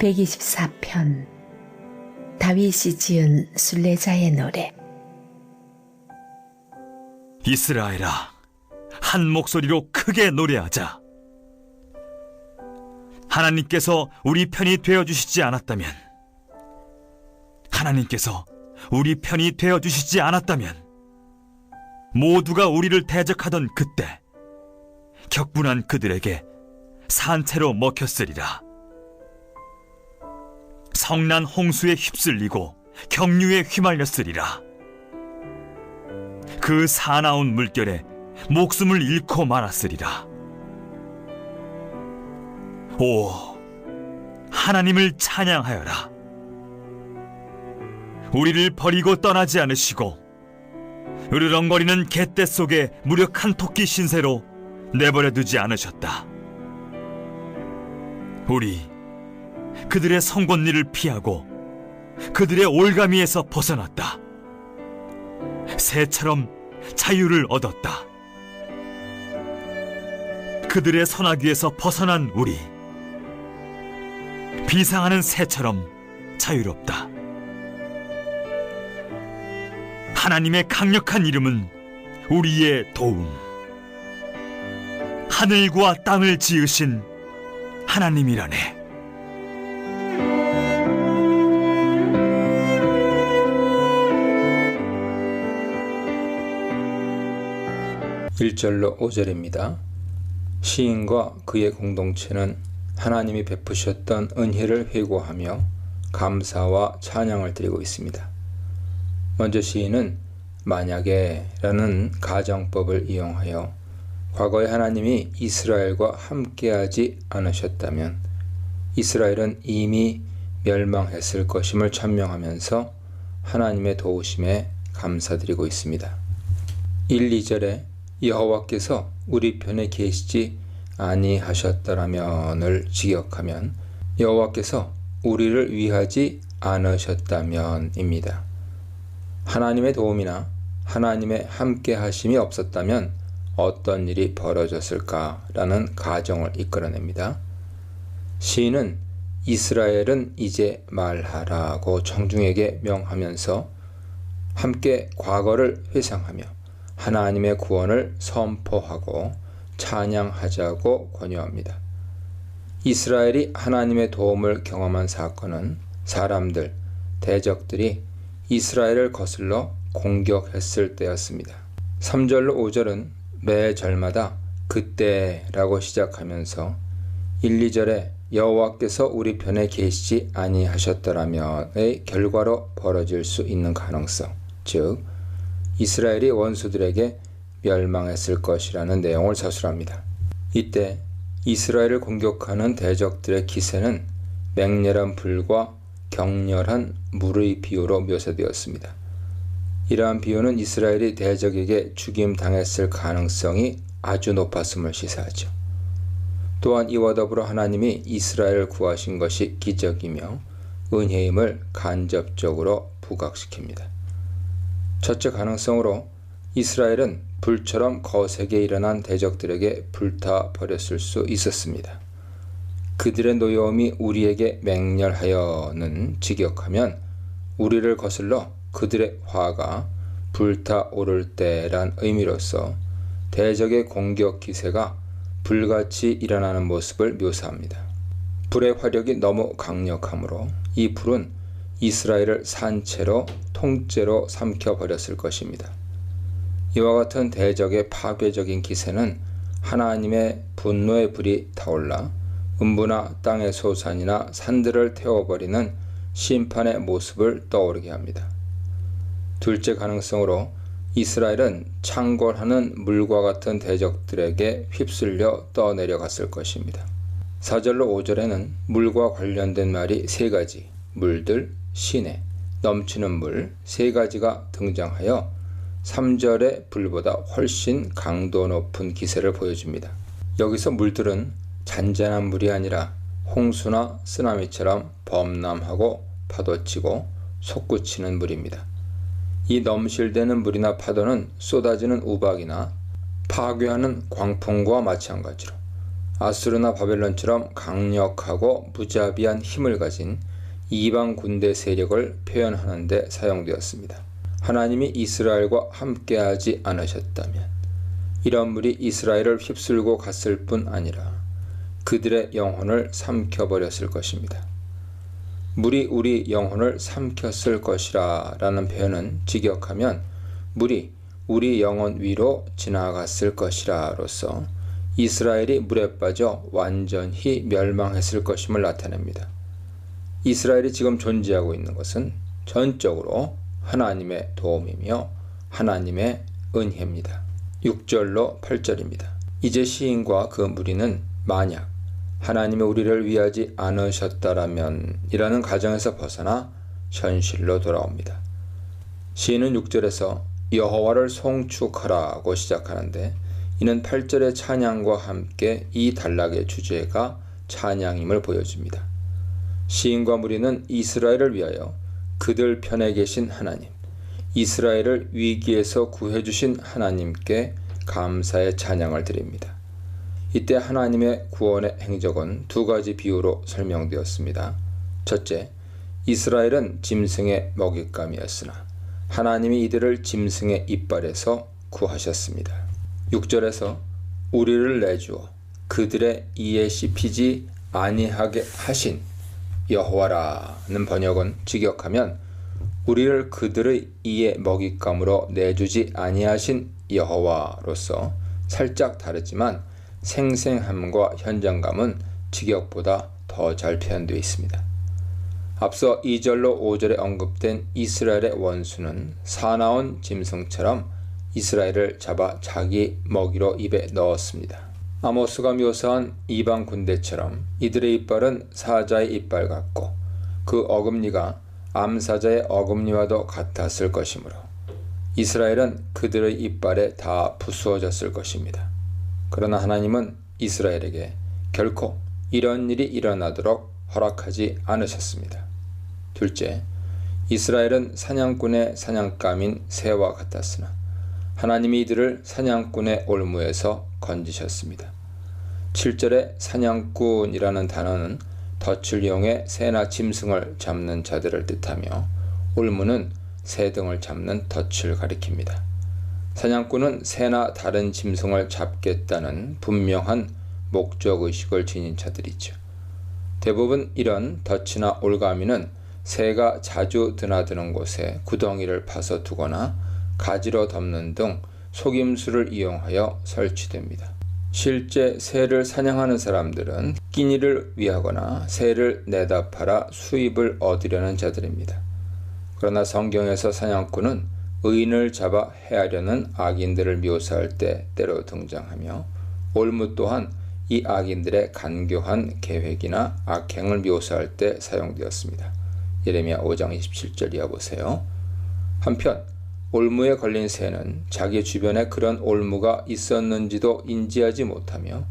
124편 다윗이 지은 순례자의 노래 이스라엘아, 한 목소리로 크게 노래하자. 하나님께서 우리 편이 되어 주시지 않았다면, 하나님께서 우리 편이 되어 주시지 않았다면, 모두가 우리를 대적하던 그때, 격분한 그들에게 산채로 먹혔으리라. 성난 홍수에 휩쓸리고 경류에 휘말렸으리라. 그 사나운 물결에 목숨을 잃고 말았으리라. 오, 하나님을 찬양하여라. 우리를 버리고 떠나지 않으시고, 으르렁거리는 개떼 속에 무력한 토끼 신세로 내버려 두지 않으셨다. 우리 그들의 성곤니를 피하고 그들의 올가미에서 벗어났다. 새처럼 자유를 얻었다. 그들의 선악위에서 벗어난 우리 비상하는 새처럼 자유롭다. 하나님의 강력한 이름은 우리의 도움. 하늘과 땅을 지으신 하나님이라네. 1절로 5절입니다. 시인과 그의 공동체는 하나님이 베푸셨던 은혜를 회고하며 감사와 찬양을 드리고 있습니다. 먼저 시인은 만약에 라는 가정법을 이용하여 과거에 하나님이 이스라엘과 함께하지 않으셨다면 이스라엘은 이미 멸망했을 것임을 천명하면서 하나님의 도우심에 감사드리고 있습니다. 1, 2절에 여호와께서 우리 편에 계시지 아니하셨더라면을 직역하면 여호와께서 우리를 위하지 않으셨다면입니다. 하나님의 도움이나 하나님의 함께 하심이 없었다면 어떤 일이 벌어졌을까라는 가정을 이끌어냅니다. 시인은 이스라엘은 이제 말하라고 청중에게 명하면서 함께 과거를 회상하며 하나님의 구원을 선포하고 찬양하자고 권유합니다. 이스라엘이 하나님의 도움을 경험한 사건은 사람들, 대적들이 이스라엘을 거슬러 공격했을 때였습니다. 3절로 5절은 매 절마다 그때라고 시작하면서 1, 2절에 여호와께서 우리 편에 계시지 아니하셨더라면의 결과로 벌어질 수 있는 가능성, 즉 이스라엘이 원수들에게 멸망했을 것이라는 내용을 서술합니다. 이때 이스라엘을 공격하는 대적들의 기세는 맹렬한 불과 격렬한 물의 비유로 묘사되었습니다. 이러한 비유는 이스라엘이 대적에게 죽임 당했을 가능성이 아주 높았음을 시사하죠. 또한 이와 더불어 하나님이 이스라엘을 구하신 것이 기적이며 은혜임을 간접적으로 부각시킵니다. 첫째 가능성으로 이스라엘은 불처럼 거세게 일어난 대적들에게 불타 버렸을 수 있었습니다. 그들의 노여움이 우리에게 맹렬하여는 직역하면 우리를 거슬러 그들의 화가 불타오를 때란 의미로서 대적의 공격 기세가 불같이 일어나는 모습을 묘사합니다. 불의 화력이 너무 강력하므로 이 불은 이스라엘을 산채로 통째로 삼켜버렸을 것입니다. 이와 같은 대적의 파괴적인 기세는 하나님의 분노의 불이 타올라 음부나 땅의 소산이나 산들을 태워버리는 심판의 모습을 떠오르게 합니다. 둘째 가능성으로 이스라엘은 창궐하는 물과 같은 대적들에게 휩쓸려 떠내려갔을 것입니다. 4절로 5절에는 물과 관련된 말이 세 가지, 물들, 시내, 넘치는 물 세 가지가 등장하여 3절의 불보다 훨씬 강도 높은 기세를 보여줍니다. 여기서 물들은 잔잔한 물이 아니라 홍수나 쓰나미처럼 범람하고 파도치고 솟구치는 물입니다. 이 넘실대는 물이나 파도는 쏟아지는 우박이나 파괴하는 광풍과 마찬가지로 아수르나 바벨론처럼 강력하고 무자비한 힘을 가진 이방 군대 세력을 표현하는 데 사용되었습니다. 하나님이 이스라엘과 함께하지 않으셨다면 이런 물이 이스라엘을 휩쓸고 갔을 뿐 아니라 그들의 영혼을 삼켜버렸을 것입니다. 물이 우리 영혼을 삼켰을 것이라 라는 표현은 직역하면 물이 우리 영혼 위로 지나갔을 것이라 로서 이스라엘이 물에 빠져 완전히 멸망했을 것임을 나타냅니다. 이스라엘이 지금 존재하고 있는 것은 전적으로 하나님의 도움이며 하나님의 은혜입니다. 6절로 8절입니다. 이제 시인과 그 무리는 만약 하나님의 우리를 위하지 않으셨다라면 이라는 가정에서 벗어나 현실로 돌아옵니다. 시인은 6절에서 여호와를 송축하라고 시작하는데 이는 8절의 찬양과 함께 이 단락의 주제가 찬양임을 보여줍니다. 시인과 무리는 이스라엘을 위하여 그들 편에 계신 하나님, 이스라엘을 위기에서 구해주신 하나님께 감사의 찬양을 드립니다. 이때 하나님의 구원의 행적은 두 가지 비유로 설명되었습니다. 첫째, 이스라엘은 짐승의 먹잇감이었으나 하나님이 이들을 짐승의 이빨에서 구하셨습니다. 6절에서 우리를 내주어 그들의 이에 씹히지 아니하게 하신 여호와라는 번역은 직역하면 우리를 그들의 이에 먹잇감으로 내주지 아니하신 여호와로서 살짝 다르지만 생생함과 현장감은 직역보다 더 잘 표현되어 있습니다. 앞서 2절로 5절에 언급된 이스라엘의 원수는 사나운 짐승처럼 이스라엘을 잡아 자기 먹이로 입에 넣었습니다. 아모스가 묘사한 이방 군대처럼 이들의 이빨은 사자의 이빨 같고 그 어금니가 암사자의 어금니와도 같았을 것이므로 이스라엘은 그들의 이빨에 다 부수어졌을 것입니다. 그러나 하나님은 이스라엘에게 결코 이런 일이 일어나도록 허락하지 않으셨습니다. 둘째, 이스라엘은 사냥꾼의 사냥감인 새와 같았으나 하나님이 이들을 사냥꾼의 올무에서 건지셨습니다. 7절에 사냥꾼이라는 단어는 덫을 이용해 새나 짐승을 잡는 자들을 뜻하며 올무는 새 등을 잡는 덫을 가리킵니다. 사냥꾼은 새나 다른 짐승을 잡겠다는 분명한 목적 의식을 지닌 자들이죠. 대부분 이런 덫이나 올가미는 새가 자주 드나드는 곳에 구덩이를 파서 두거나 가지로 덮는 등 속임수를 이용하여 설치됩니다. 실제 새를 사냥하는 사람들은 끼니를 위하거나 새를 내다 팔아 수입을 얻으려는 자들입니다. 그러나 성경에서 사냥꾼은 의인을 잡아 해하려는 악인들을 묘사할 때 때로 등장하며 올무 또한 이 악인들의 간교한 계획이나 악행을 묘사할 때 사용되었습니다. 예레미야 5장 27절 이하 보세요. 한편 올무에 걸린 새는 자기 주변에 그런 올무가 있었는지도 인지하지 못하며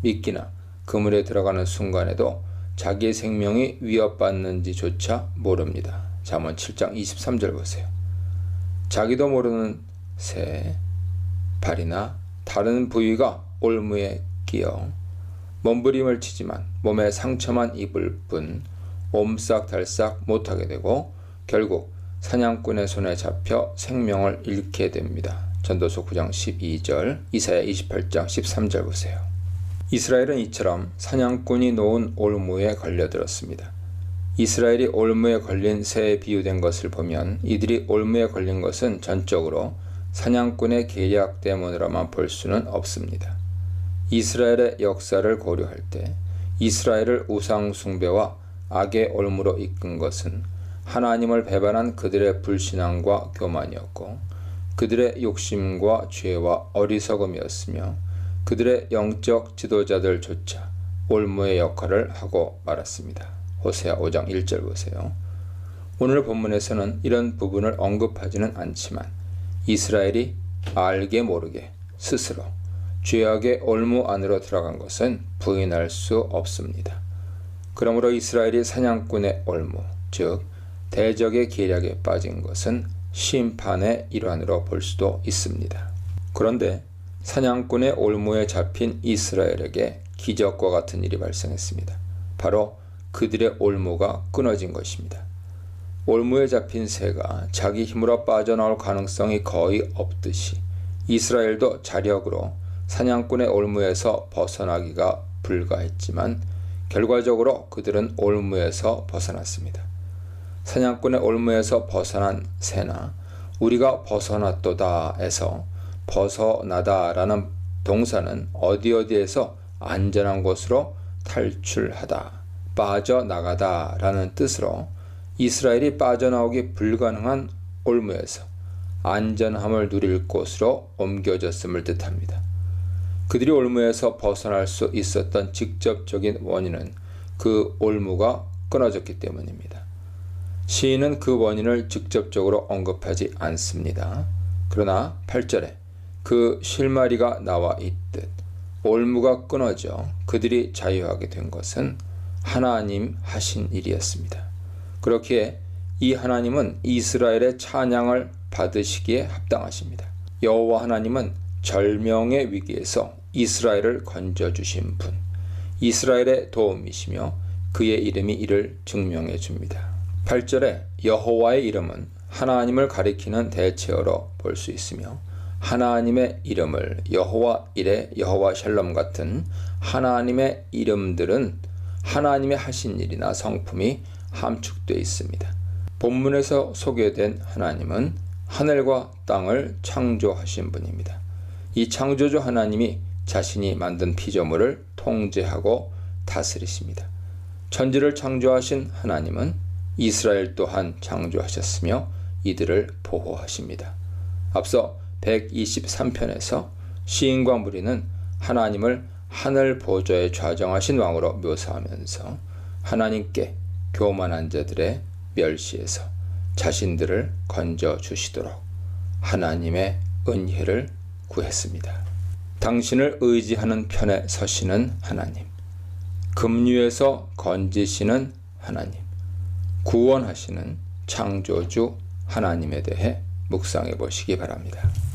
미끼나 그물에 들어가는 순간에도 자기의 생명이 위협받는지조차 모릅니다. 잠언 7장 23절 보세요. 자기도 모르는 새, 발이나 다른 부위가 올무에 끼어 몸부림을 치지만 몸에 상처만 입을 뿐 옴싹달싹 못하게 되고 결국 사냥꾼의 손에 잡혀 생명을 잃게 됩니다. 전도서 9장 12절, 이사야 28장 13절 보세요. 이스라엘은 이처럼 사냥꾼이 놓은 올무에 걸려들었습니다. 이스라엘이 올무에 걸린 새에 비유된 것을 보면 이들이 올무에 걸린 것은 전적으로 사냥꾼의 계략 때문이라만 볼 수는 없습니다. 이스라엘의 역사를 고려할 때 이스라엘을 우상 숭배와 악의 올무로 이끈 것은 하나님을 배반한 그들의 불신앙과 교만이었고 그들의 욕심과 죄와 어리석음이었으며 그들의 영적 지도자들조차 올무의 역할을 하고 말았습니다. 호세아 5장 1절 보세요. 오늘 본문에서는 이런 부분을 언급하지는 않지만 이스라엘이 알게 모르게 스스로 죄악의 올무 안으로 들어간 것은 부인할 수 없습니다. 그러므로 이스라엘이 사냥꾼의 올무, 즉 대적의 계략에 빠진 것은 심판의 일환으로 볼 수도 있습니다. 그런데 사냥꾼의 올무에 잡힌 이스라엘에게 기적과 같은 일이 발생했습니다. 바로 그들의 올무가 끊어진 것입니다. 올무에 잡힌 새가 자기 힘으로 빠져나올 가능성이 거의 없듯이 이스라엘도 자력으로 사냥꾼의 올무에서 벗어나기가 불가했지만 결과적으로 그들은 올무에서 벗어났습니다. 사냥꾼의 올무에서 벗어난 새나 우리가 벗어났도다에서 벗어나다라는 동사는 어디 어디에서 안전한 곳으로 탈출하다, 빠져나가다라는 뜻으로 이스라엘이 빠져나오기 불가능한 올무에서 안전함을 누릴 곳으로 옮겨졌음을 뜻합니다. 그들이 올무에서 벗어날 수 있었던 직접적인 원인은 그 올무가 끊어졌기 때문입니다. 시인은 그 원인을 직접적으로 언급하지 않습니다. 그러나 8절에 그 실마리가 나와 있듯 올무가 끊어져 그들이 자유하게 된 것은 하나님 하신 일이었습니다. 그렇기에 이 하나님은 이스라엘의 찬양을 받으시기에 합당하십니다. 여호와 하나님은 절명의 위기에서 이스라엘을 건져 주신 분, 이스라엘의 도움이시며 그의 이름이 이를 증명해 줍니다. 8절에 여호와의 이름은 하나님을 가리키는 대체어로 볼 수 있으며 하나님의 이름을 여호와 이레, 여호와 샬롬 같은 하나님의 이름들은 하나님의 하신 일이나 성품이 함축되어 있습니다. 본문에서 소개된 하나님은 하늘과 땅을 창조하신 분입니다. 이 창조주 하나님이 자신이 만든 피조물을 통제하고 다스리십니다. 천지를 창조하신 하나님은 이스라엘 또한 창조하셨으며 이들을 보호하십니다. 앞서 123편에서 시인과 무리는 하나님을 하늘 보좌에 좌정하신 왕으로 묘사하면서 하나님께 교만한 자들의 멸시에서 자신들을 건져 주시도록 하나님의 은혜를 구했습니다. 당신을 의지하는 편에 서시는 하나님, 금류에서 건지시는 하나님, 구원하시는 창조주 하나님에 대해 묵상해 보시기 바랍니다.